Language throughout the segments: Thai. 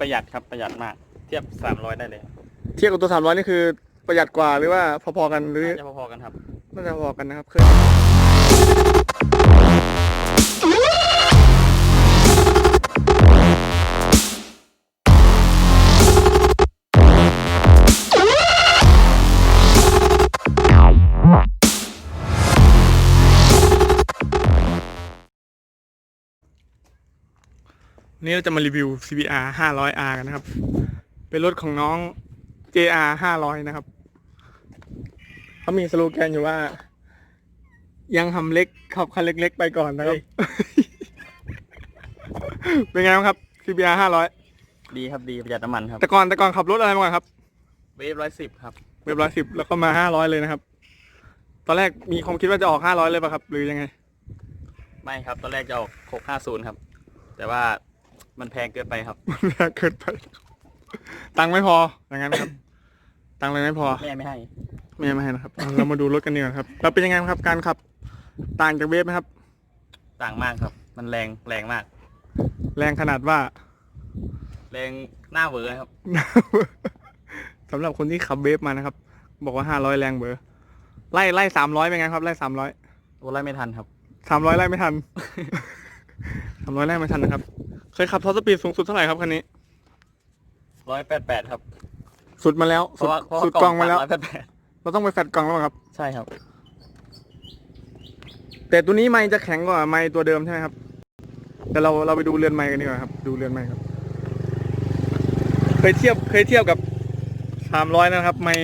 ประหยัดครับประหยัดมาก เทียบสามร้อยได้เลยเทียบกับตัวสามร้อยนี่คือประหยัดกว่าหรือว่าพอๆกันหรือ น่าจะพอๆกันครับ น่าจะพอๆกันนะครับเคย นี่เราจะมารีวิว CBR 500R กันนะครับ เป็นรถของน้อง JR 500 นะครับ เขามีสโลแกนอยู่ว่า ยังทำเล็กขับคันเล็ก ๆ ไปก่อนนะครับ เป็นไงบ้างครับ CBR 500 ดีครับดีประหยัดน้ำมันครับ แต่ก่อนแต่ก่อนขับรถอะไรมาก่อนครับ เวฟร้อยสิบครับ เว็บร้อยสิบแล้วก็มา500เลยนะครับ ตอนแรกมีความคิดว่าจะออก500เลยป่ะครับ หรือยังไง ไม่ครับ ตอนแรกจะออกหกห้าศูนย์ครับ แต่ว่า มันแพงเกินไปครับมันแพงเกินไป ตังค์ไม่พออย่างนั้นครับ ตังค์เลยไม่พอ แม่ไม่ให้ ไม่ไม่ให้นะครับเรามาดูรถกันดีกว่าครับเราเป็นยังไงครับ การขับ ต่างจากเวฟไหมครับ ต่างมากครับ มันแรงแรงมาก แรงขนาดว่า แรงหน้าเวอร์ครับ สำหรับคนที่ขับเวฟมานะครับ บอกว่าห้าร้อยแรงเบอร์ไล่ไล่สามร้อยเป็นไงครับไล่สามร้อย โอ้ไล่ไม่ทันครับ สามร้อยไล่ไม่ทัน สามร้อยไล่ไม่ทันนะครับเค ยขับท็อปสปีดสูงสุดเท่าไหร่ครับคันนี้ร้อยแปดแปดครับ สุดมาแล้วเพสุดราะว่าเพราะสุดกล่องมาแล้ว ร้อยแปดแปดเราต้องไปแฟดกล่องแล้วครับ ใช่ครับ แต่ตัวนี้ไม้จะแข็งกว่าไม้ตัวเดิมใช่ไหมครับเดี๋ยวเราเราไปดูเรือนไม้กันดีกว่าครับ ดูเรือนไม้ครับ เคยเทียบเคยเทียบกับสามร้อยนะครับ ไม้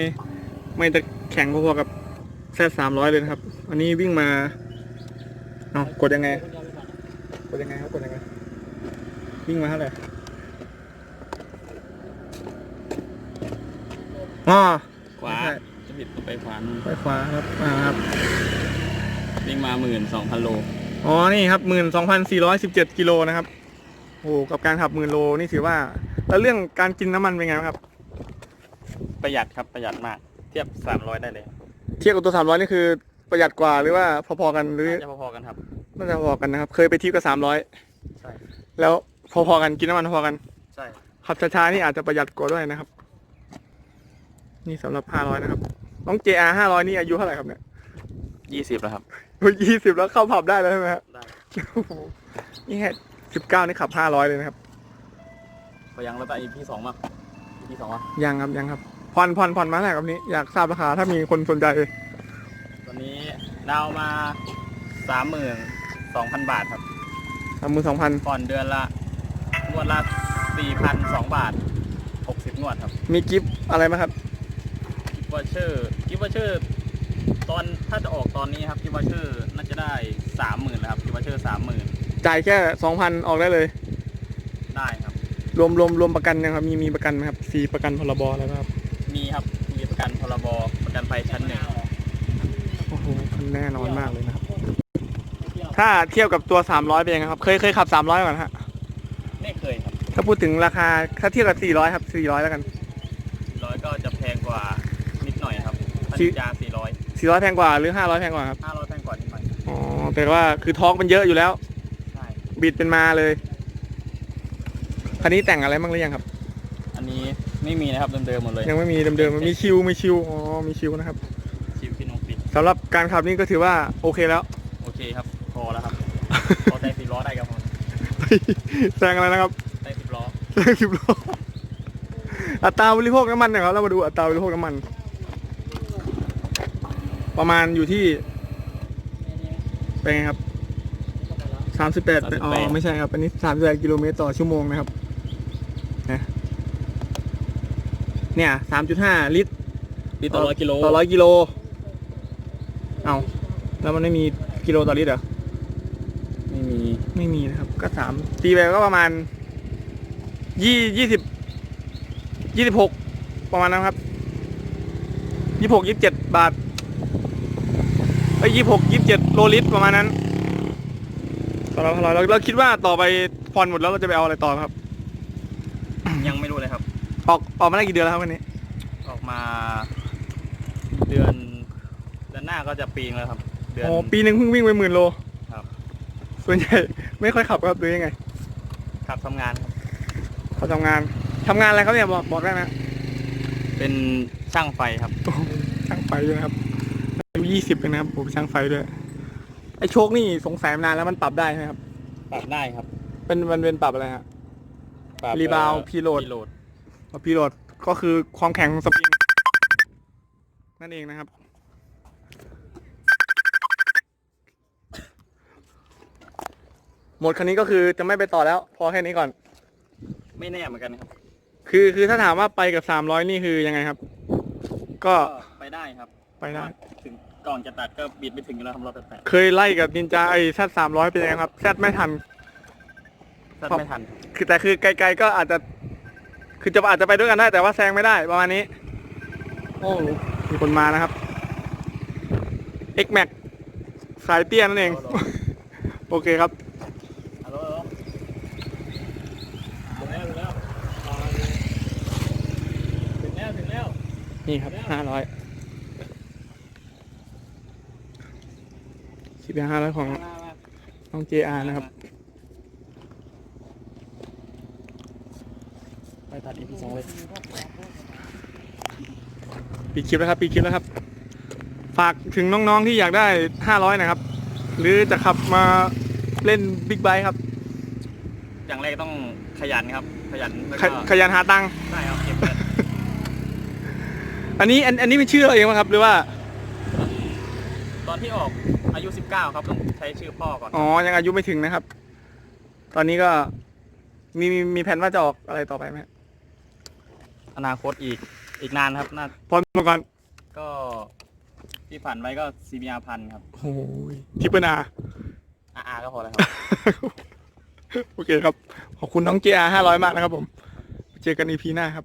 ไม้จะแข็งพอๆกับแซสามร้อยเลยนะครับ อันนี้วิ่งมาเอากดยังไง กดยังไงครับกดยังไง วิ่งมาเท่าไหร่อ๋อขวาไม่ใช่จะผิดไปขวาไปขวาครับอ่าครับวิ่งมาหมื่นสองพันโลอ๋อนี่ครับหมื่นสองพันสี่ร้อยสิบเจ็ดกิโลนะครับโอ้โหกับการขับหมื่นโลนี่ถือว่า แล้วเรื่องการกินน้ำมันเป็นไงบ้างครับ ประหยัดครับประหยัดมาก เทียบสามร้อยได้เลย เทียบกับตัวสามร้อยนี่คือประหยัดกว่าหรือว่าพอๆกันหรือน่าจะพอๆกันครับน่าจะพอๆกันนะครับ เคยไปเทียบกับสามร้อยใช่แล้ว พอๆกันกินน้ำมันพอๆกัน ใช่ ขับช้าๆนี่อาจจะประหยัดกว่าด้วยนะครับ นี่สำหรับห้าร้อยนะครับ น้อง JR ห้าร้อยนี่อายุเท่าไหร่ครับเนี่ยยี่สิบแล้วครับ ยี่สิบแล้วเข้าผับได้แล้วใช่ไหมครับได้ โอ้โหนี่แค่สิบเก้านี่ขับห้าร้อยเลยนะครับ พยังแล้วไปอีพีสองมาอีพีสองอะยังครับยังครับผ่อนผ่อนผ่อนมาเท่าไหร่ครับนี้ อยากทราบราคาถ้ามีคนสนใจตอนนี้ดาวมาสามหมื่นสองพันบาทครับ สามหมื่นสองพัน ผ่อนเดือนละ งวดละสี่พันสองบาทหกสิบงวดครับมีกิฟต์อะไรไหมครับ กิฟต์วอเชอร์กิฟต์วอเชอร์ตอนถ้าจะออกตอนนี้ครับกิฟต์วอเชอร์น่าจะได้สามหมื่นแล้วครับกิฟต์วอเชอร์สามหมื่นจ่ายแค่สองพันออกได้เลย ได้ครับ รวมรวมรวมประกันนะครับ มีมีประกันไหมครับฟรีประกันพรบอะไรไหมครับ มีครับมีประกันพรบประกันภัยชั้นหนึ่งโอ้โหแน่นอนมากเลยนะครับ ถ้าเทียบกับตัวสามร้อยเป็นยังไงครับ เคยเคยขับสามร้อยก่อนฮะไม่เคยครับ ถ้าพูดถึงราคาถ้าเทียบกับสี่ร้อยครับสี่ร้อยแล้วกันร้อยก็จะแพงกว่านิดหน่อยครับพันสี่ยาสี่ร้อยสี่ร้อยแพงกว่าหรือห้าร้อยแพงกว่าครับห้าร้อยแพงกว่านิดหน่อย อ๋อ แต่ว่าคือท้องมันเยอะอยู่แล้ว ใช่ บิดเป็นมาเลย คันนี้แต่งอะไรบ้างหรือยังครับ อันนี้ไม่มีนะครับเดิมๆหมดเลย ยังไม่มีเดิมๆมีชิวมีชิว อ๋อ มีชิวนะครับ ชิวพี่นงปิดสำหรับการขับนี่ก็ถือว่าโอเคแล้ว โอเคครับ พอแล้วครับ พอใจสิบล้อได้ครับผมแซงอะไรนะครับได้ สิบล้อแซงสิบโลอัตราบริโภคน้ำมันนะครับเรามาดูอัตราบริโภคน้ำมัน ประมาณอยู่ที่ เป็นไงครับสามสิบแปดอ๋อไม่ใช่ครับ อันนี้สามสิบแปดกิโลเมตรต่อชั่วโมงนะครับนะเนี่ยสามจุดห้าลิตรลิตรต่อร้อยกิโลต่อร้อยกิโล เอาแล้วมันไม่มีกิโลต่อลิตรเหรอ ไม่มี ไม่มีนะครับ ก็สามตีไปก็ประมาณ ยี่ยี่สิบยี่สิบหกประมาณนั้นครับยี่หกยี่สิบเจ็ดบาทไอ้ยี่หกยี่สิบเจ็ดโลลิตรประมาณนั้นสำหรับเราเราเราคิดว่าต่อไปผ่อนหมดแล้วเราจะไปเอาอะไรต่อครับ ยังไม่รู้เลยครับ ออกออกมาได้กี่เดือนแล้วครับวันนี้ ออกมาเดือนเดือนหน้าก็จะปีงแล้วครับ เดือนโอ้ปีหนึ่งเพิ่งวิ่งไปหมื่นโลครับ ส่วนใหญ่ไม่ค่อยขับครับหรือยังไงขับทำงานครับ เขาทำงานทำงานอะไรครับเนี่ยบอกบอกได้ไหมเป็นช่างไฟครับโอ้โหช่างไฟด้วยนะครับอายุยี่สิบเองนะครับผมช่างไฟด้วยไอ้โชคนี่สงสัยมานานแล้วมันปรับได้ไหมครับ ปรับได้ครับ เป็นมันเป็นปรับอะไรฮะปรับ Rebound เอ่อ Preload Preload พีโหลดก็คือความแข็งของสปริงนั่นเองนะครับ หมดคันนี้ก็คือจะไม่ไปต่อแล้ว พอแค่นี้ก่อน ไม่แน่เหมือนกันครับ คือคือถ้าถามว่าไปกับสามร้อยนี่คือยังไงครับ ก็ไปได้ครับไปได้ ถึงก่อนจะตัดก็บิดไปถึงอยู่แล้วครับรอบแปดเคยไล่กับนินจาไอ้แซดสามร้อยเป็นยังไงครับแซดไม่ทันตัดไม่ทัน คือแต่คือไกลๆก็อาจจะ คือจะอาจจะไปด้วยกันได้ แต่ว่าแซงไม่ได้ประมาณนี้ โอ้มีคนมานะครับ X Max สายเตี้ยนั่นเอง โอเคครับ ฮัลโหลถึงแล้วถึงแล้วถึงแล้วถึงแล้ว นี่ครับห้าร้อยสิบห้าร้อยของมามาน้อง JR นะครับ ไปตัด EP สองเลยปิดคลิปแล้วครับปิดคลิปแล้วครับ ฝากถึงน้องๆที่อยากได้ห้าร้อยนะครับ หรือจะขับมาเล่นบิ๊กไบค์ครับ อย่างแรกต้องขยันครับ ขยันแล้วขก็ขยันหาตังค์ใช่ครับเก็บเงิน อันนี้อันอันนี้เป็นชื่อเราเองไหมครับ หรือว่า ตอนที่ออกอายุ 19 ครับต้องใช้ชื่อพ่อก่อนอ๋อ ยังอายุไม่ถึงนะครับ ตอนนี้ก็มีมีมีแผนว่าจะออกอะไรต่อไปไหมอนาคตอีกอีกนานครับน่าพอมาก่อนก็ที่ผ่านไว้ก็ CBR พันครับโอ้ยทิปเปิลอา RR ก็พอแล้วครับ โอเคครับ ขอบคุณน้องเจียห้าร้อยมากนะครับผม เจอกันอีพีหน้าครับ